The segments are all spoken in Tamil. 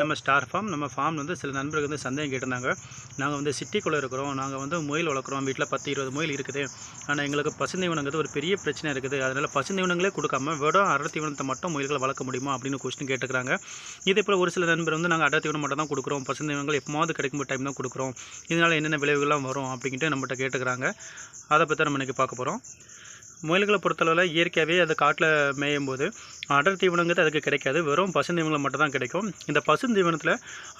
நம்ம ஸ்டார் ஃபார்ம் நம்ம ஃபார்ம் வந்து சில நண்பர்கள் வந்து சந்தேகம் கேட்டிருந்தாங்க. நாங்கள் வந்து சிட்டிக்குள்ளே இருக்கிறோம். நாங்கள் வந்து முயல் வளர்க்குறோம். வீட்டில் பத்து இருபது முயல் இருக்குது. ஆனால் எங்களுக்கு பசுந்தீவனங்கிறது ஒரு பெரிய பிரச்சனை இருக்குது. அதனால் பசுந்தீவனங்களே கொடுக்காம வெறும் அடர் தீவனத்தை மட்டும் முயல்களை வளர்க்க முடியுமா அப்படின்னு கொஸ்டின் கேட்டுக்கிறாங்க இதே போல் ஒரு சில நண்பர் வந்து நாங்கள் அடர் தீவனம் மட்டும் தான் கொடுக்குறோம் பசுந்தீவனங்கள் எப்போது கிடைக்கும் டைம் தான் கொடுக்குறோம். இதனால் என்னென்ன விளைவுகள்லாம் வரும் அப்படின்ட்டு நம்மகிட்ட கேட்டுக்கிறாங்க. அதை பற்றி நம்ம இன்றைக்கி பார்க்க போகிறோம் முயல்களை பொறுத்தளவில் இயற்கையாகவே அது காட்டில் மேயும் போது அடர் தீவனங்கிறது அதுக்கு கிடைக்காது. வெறும் பசுந்தீவனங்கள் மட்டும் தான் கிடைக்கும். இந்த பசுந்தீவனத்தில்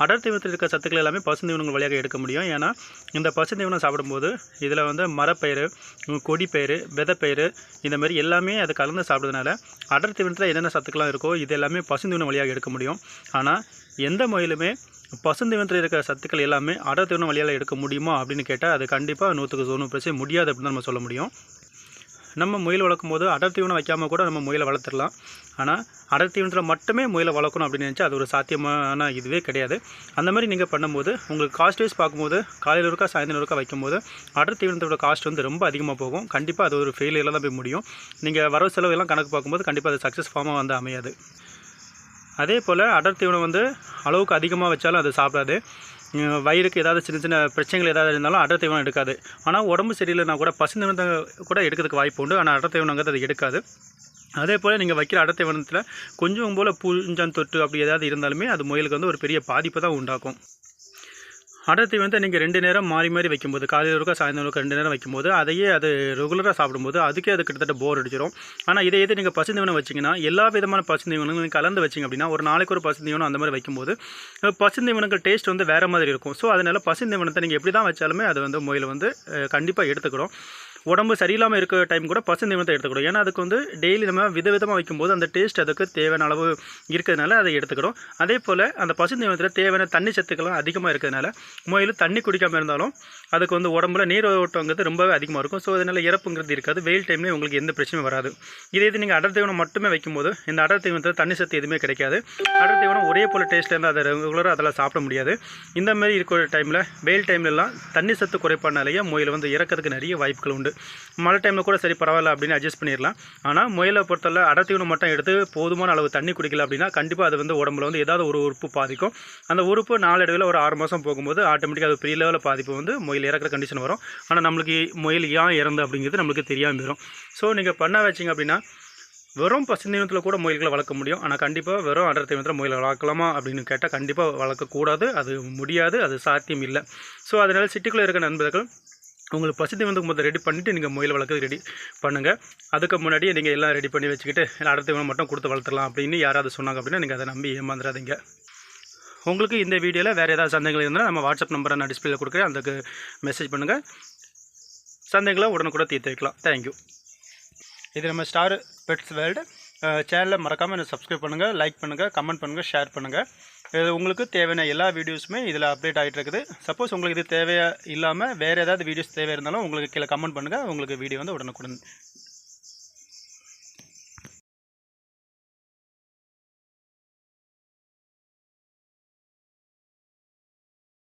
அடர் தீவனத்தில் இருக்க சத்துக்கள் எல்லாமே பசுந்தீவனங்கள் வழியாக எடுக்க முடியும். ஏன்னா இந்த பசுந்தீவனம் சாப்பிடும்போது இதில் வந்து மரப்பயிறு கொடிப்பயிறு விதைப்பயிறு இந்தமாரி எல்லாமே அது கலந்து சாப்பிட்றதுனால அடர் தீவனத்தில் என்னென்ன சத்துக்கள்லாம் இருக்கோ இது எல்லாமே பசுந்தீவனம் வழியாக எடுக்க முடியும். ஆனால் எந்த முயலுமே பசுந்தீவனத்தில் இருக்கிற சத்துக்கள் எல்லாமே அடர் தீவனம் வழியால் எடுக்க முடியுமா அப்படின்னு கேட்டால் அது கண்டிப்பாக நூற்றுக்கு தொண்ணூறு பிரச்சனை முடியாது அப்படின்னு நம்ம சொல்ல முடியும். நம்ம முயல் வளர்க்கும் போது அடர் தீவனம் வைக்காமல் கூட நம்ம முயலை வளர்த்துடலாம். ஆனால் அடர் தீவனத்தில் மட்டுமே முயலை வளர்க்கணும் அப்படின்னு நினச்சா அது ஒரு சாத்தியமான இதுவே கிடையாது. அந்த மாதிரி நீங்கள் பண்ணும்போது உங்களுக்கு காஸ்ட் வைஸ் பார்க்கும்போது காலையில் ஒருக்கா சாயந்தரம் ஒருக்கா வைக்கும்போது அடர் தீவனத்தோட காஸ்ட் வந்து ரொம்ப அதிகமாக போகும். கண்டிப்பாக அது ஒரு ஃபெயிலியரில் தான் போய் முடியும். நீங்கள் வரவு செலவு எல்லாம் கணக்கு பார்க்கும்போது கண்டிப்பாக அது சக்ஸஸ் ஃபார்மாக வந்து அமையாது. அதே போல் அடர் தீவனம் வந்து அளவுக்கு அதிகமாக வச்சாலும் அது சாப்பிடாது. வயிறுக்கு ஏதாவது சின்ன சின்ன பிரச்சனைகள் ஏதாவது இருந்தாலும் அடர் தீவனம் எடுக்காது. ஆனால் உடம்பு சரியில்லைனா கூட பசுந்தீவனத்தை கூட எடுக்கிறதுக்கு வாய்ப்பு உண்டு. ஆனால் அடர் தீவனங்கிறது அது எடுக்காது. அதே போல் நீங்கள் வைக்கிற அடர் தீவனத்தில் கொஞ்சம் போல் பூஞ்சான் தொட்டு அப்படி ஏதாவது இருந்தாலுமே அது முயலுக்கு வந்து ஒரு பெரிய பாதிப்பை தான் உண்டாக்கும். அடர்த்தி வந்து நீங்கள் ரெண்டு நேரம் மாறி மாறி வைக்கும்போது காலையில் ஒருக்கா சாயந்தரம் ஒருக்கா ரெண்டு நேரம் வைக்கும்போது அதையே அது ரெகுலராக சாப்பிடும்போது அதுக்கே அது கிட்டத்தட்ட போர் அடிச்சிடும் ஆனால் இதை எது நீங்கள் பசுந்தீவனம் வச்சிங்கன்னா எல்லா விதமான பசுந்தீவனங்களும் நீங்கள் கலந்து வச்சிங்க அப்படின்னா ஒரு நாளைக்கு ஒரு பசுந்தீவனம் அந்த மாதிரி வைக்கும்போது அஹ், பசுந்தீவனங்கள் டேஸ்ட் வந்து வேறு மாதிரி இருக்கும். ஸோ அதனால் பசுந்தீவனத்தை நீங்கள் எப்படி தான் வச்சாலுமே அது வந்து முயல் வந்து கண்டிப்பாக எடுத்துக்கிறோம். உடம்பு சரியில்லாமல் இருக்க டைம் கூட பசுந்தீவனத்தை எடுத்துக்கிடும். ஏன்னா அதுக்கு வந்து டெய்லி நம்ம விதவிதமாக வைக்கும்போது அந்த டேஸ்ட் அதுக்கு தேவையான அளவு இருக்கிறதுனால அதை எடுத்துக்கிறோம் அதே போல் அந்த பசுந்தீவனத்தில் தேவையான தண்ணி சத்துக்கள்லாம் அதிகமாக இருக்கிறதுனால முயல் தண்ணி குடிக்காமல் இருந்தாலும் அதுக்கு வந்து உடம்புல நீர் ஓட்டங்கிறது ரொம்பவே அதிகமாக இருக்கும். ஸோ அதனால் இறப்புங்கிறது இருக்காது. வெயில் டைம்லேயும் உங்களுக்கு எந்த பிரச்சனையும் வராது. இதே இது நீங்கள் அடர் தீவனம் மட்டுமே வைக்கும்போது இந்த அடர் தீவனத்தில் தண்ணி சத்து எதுவுமே கிடைக்காது. அடர் தீவனம் ஒரே போல் டேஸ்ட்டில் இருந்தால் அதை ரெகுலராக அதெல்லாம் சாப்பிட முடியாது. இந்த மாதிரி இருக்கிற டைமில் வெயில் டைம்லலாம் தண்ணி சத்து குறைப்பானாலேயே முயல் வந்து இறக்கிறதுக்கு நிறைய வாய்ப்புகள் உண்டு. மழை டைமில் கூட சரி பரவாயில்ல அப்படின்னு அட்ஜஸ்ட் பண்ணிடலாம் ஆனால் முயலை பொறுத்தவரை அடர் தீவனம் மட்டும் எடுத்து போதுமான அளவு தண்ணி குடிக்கல அப்படின்னா கண்டிப்பாக அது வந்து உடம்புல வந்து ஏதாவது ஒரு உறுப்பு பாதிக்கும். அந்த உறுப்பு நாளடைவில் ஒரு ஆறு மாதம் போகும்போது ஆட்டோமேட்டிக்காக அது பெரிய லெவலில் பாதிப்பு வந்து முயல் இறக்குற கண்டிஷன் வரும். ஆனால் நம்மளுக்கு முயல் ஏன் இறந்து அப்படிங்கிறது நம்மளுக்கு தெரியாமல் வரும் ஸோ நீங்கள் பண்ண வச்சிங்க அப்படின்னா வெறும் பசுந்தீவனத்தில் கூட முயல்களை வளர்க்க முடியும். ஆனால் கண்டிப்பாக வெறும் அடர் தீவனத்தில் முயலை வளர்க்கலாமா அப்படின்னு கேட்டால் கண்டிப்பாக வளர்க்கக்கூடாது. அது முடியாது அது சாத்தியம் இல்லை. ஸோ அதனால் சிட்டிக்குள்ளே இருக்க நண்பர்கள் உங்களுக்கு பசு வந்து முதல்ல ரெடி பண்ணிவிட்டு நீங்கள் முயல் வளர்க்குறது ரெடி பண்ணுங்கள் அதுக்கு முன்னாடியே நீங்கள் எல்லாம் ரெடி பண்ணி வச்சுக்கிட்டு அடர் தீவனம் மட்டும் கொடுத்து வளர்த்துலாம் அப்படின்னு யாராவது சொன்னாங்க அப்படின்னா நீங்கள் அதை நம்பி ஏமாந்துடாதீங்க உங்களுக்கு இந்த வீடியோவில் வேறு ஏதாவது சந்தேகங்கள் இருந்தால் நம்ம வாட்ஸ்அப் நம்பரை நான் டிஸ்பிளேல கொடுக்குறேன். அதுக்கு மெசேஜ் பண்ணுங்கள் சந்தேகங்களை உடனுக்கூட தீர்த்து வைக்கலாம். தேங்க்யூ இது நம்ம ஸ்டார் பெட்ஸ் வேர்ல்டு சேனலை மறக்காமல் எனக்கு சப்ஸ்கிரைப் பண்ணுங்கள் லைக் பண்ணுங்கள் கமெண்ட் பண்ணுங்கள் ஷேர் பண்ணுங்கள் இது உங்களுக்கு தேவையான எல்லா வீடியோஸுமே இதில் அப்டேட் ஆகிட்டு இருக்குது சப்போஸ் உங்களுக்கு இது தேவையாக இல்லாமல் வேறு ஏதாவது வீடியோஸ் தேவை இருந்தாலும் உங்களுக்கு கீழே கமெண்ட் பண்ணுங்கள் உங்களுக்கு வீடியோ வந்து உடனுக்குடன்